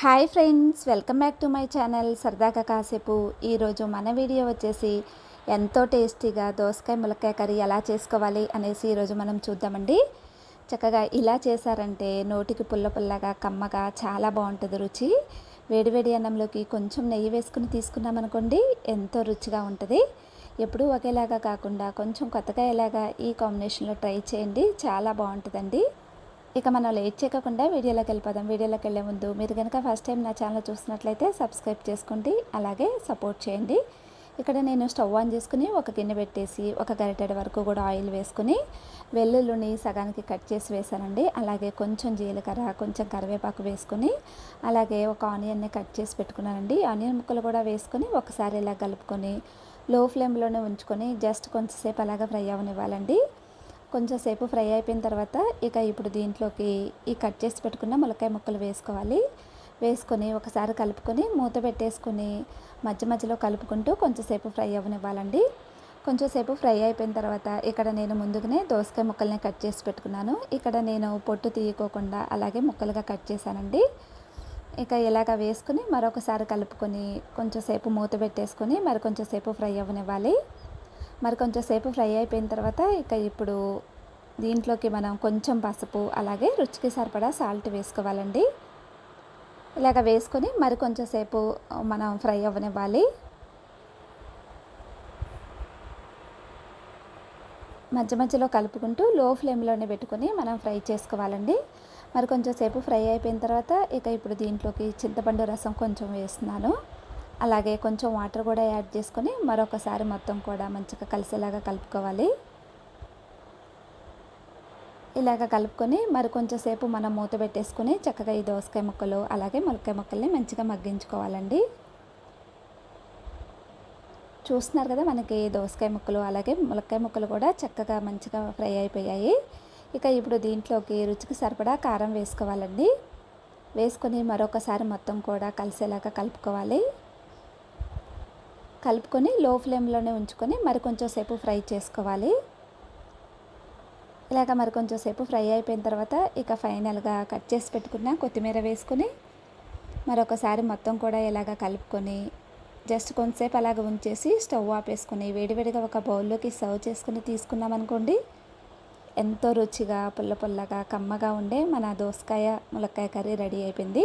Hi friends welcome back to my channel సరదాగా కాసేపు. ఈరోజు మన వీడియో వచ్చేసి ఎంతో టేస్టీగా దోసకాయ ములక్కాయ కర్రీ ఎలా చేసుకోవాలి అనేసి ఈరోజు మనం చూద్దామండి. చక్కగా ఇలా చేశారంటే నోటికి పుల్ల పుల్లగా కమ్మగా చాలా బాగుంటుంది రుచి. వేడివేడి అన్నంలోకి కొంచెం నెయ్యి వేసుకుని తీసుకున్నామనుకోండి ఎంతో రుచిగా ఉంటుంది. ఎప్పుడూ ఒకేలాగా కాకుండా కొంచెం కొత్తగా ఎలాగా ఈ కాంబినేషన్లో ట్రై చేయండి చాలా బాగుంటుందండి. ఇక మనం లేట్ చేయకుండా వీడియోలోకి వెళ్ళిపోదాం. వీడియోలోకి వెళ్ళే ముందు మీరు కనుక ఫస్ట్ టైం నా ఛానల్ చూసినట్లయితే సబ్స్క్రైబ్ చేసుకోండి. అలాగే సపోర్ట్ చేయండి. ఇక్కడ నేను స్టవ్ ఆన్ చేసుకుని ఒక గిన్నె పెట్టేసి ఒక గరిటెడ వరకు కూడా ఆయిల్ వేసుకుని వెల్లుల్లిని సగానికి కట్ చేసి వేసానండి. అలాగే కొంచెం జీలకర్ర కొంచెం కరివేపాకు వేసుకుని అలాగే ఒక ఆనియన్ని కట్ చేసి పెట్టుకున్నానండి. ఆనియన్ ముక్కలు కూడా వేసుకొని ఒకసారి ఇలా కలుపుకొని లో ఫ్లేమ్లోనే ఉంచుకొని జస్ట్ కొంచెంసేపు అలాగా ఫ్రై అవనివ్వాలండి. కొంచెంసేపు ఫ్రై అయిపోయిన తర్వాత ఇక ఇప్పుడు దీంట్లోకి ఈ కట్ చేసి పెట్టుకున్న ములక్కాయ ముక్కలు వేసుకోవాలి. వేసుకొని ఒకసారి కలుపుకొని మూత పెట్టేసుకొని మధ్య మధ్యలో కలుపుకుంటూ కొంచెంసేపు ఫ్రై అవ్వనివ్వాలండి. కొంచెంసేపు ఫ్రై అయిపోయిన తర్వాత ఇక్కడ నేను ముందుగానే దోసకాయ ముక్కల్ని కట్ చేసి పెట్టుకున్నాను. ఇక్కడ నేను పొట్టు తీయకోకుండా అలాగే ముక్కలుగా కట్ చేశానండి. ఇక ఇలాగ వేసుకుని మరొకసారి కలుపుకొని కొంచెంసేపు మూత పెట్టేసుకొని మరి కొంచెంసేపు ఫ్రై అవ్వనివ్వాలి. మరి కొంచెం సేపు ఫ్రై అయిపోయిన తర్వాత ఇక ఇప్పుడు దీంట్లోకి మనం కొంచెం పసుపు అలాగే రుచికి సరిపడా సాల్ట్ వేసుకోవాలండి. ఇలాగ వేసుకొని మరి కొంచెం సేపు మనం ఫ్రై అవ్వనివ్వాలి. మధ్య మధ్యలో కలుపుకుంటూ లో ఫ్లేమ్లోనే పెట్టుకొని మనం ఫ్రై చేసుకోవాలండి. మరి కొంచెం సేపు ఫ్రై అయిపోయిన తర్వాత ఇక ఇప్పుడు దీంట్లోకి చింతపండు రసం కొంచెం వేస్తున్నాను. అలాగే కొంచెం వాటర్ కూడా యాడ్ చేసుకొని మరొకసారి మొత్తం కూడా మంచిగా కలిసేలాగా కలుపుకోవాలి. ఇలాగ కలుపుకొని మరి కొంచెం సేపు మనం మూత పెట్టేసుకొని చక్కగా ఈ దోసకాయ ముక్కలు అలాగే ములక్కాయ ముక్కల్ని మంచిగా మగ్గించుకోవాలండి. చూస్తున్నారు కదా మనకి దోసకాయ ముక్కలు అలాగే ములక్కాయ ముక్కలు కూడా చక్కగా మంచిగా ఫ్రై అయిపోయాయి. ఇక ఇప్పుడు దీంట్లోకి రుచికి సరిపడా కారం వేసుకోవాలండి. వేసుకొని మరొకసారి మొత్తం కూడా కలిసేలాగా కలుపుకోవాలి. కలుపుకొని లో ఫ్లేమ్లోనే ఉంచుకొని మరి కొంచెం సేపు ఫ్రై చేసుకోవాలి. ఇలాగ మరి కొంచెం సేపు ఫ్రై అయిపోయిన తర్వాత ఇక ఫైనల్గా కట్ చేసి పెట్టుకున్న కొత్తిమీర వేసుకొని మరొకసారి మొత్తం కూడా ఇలాగ కలుపుకొని జస్ట్ కొంతసేపు అలాగ ఉంచేసి స్టవ్ ఆపేసుకుని వేడివేడిగా ఒక బౌల్లోకి సర్వ్ చేసుకుని తీసుకున్నాం అనుకోండి ఎంతో రుచిగా పుల్ల పుల్లగా కమ్మగా ఉండే మన దోసకాయ ములక్కాయ కర్రీ రెడీ అయిపోయింది.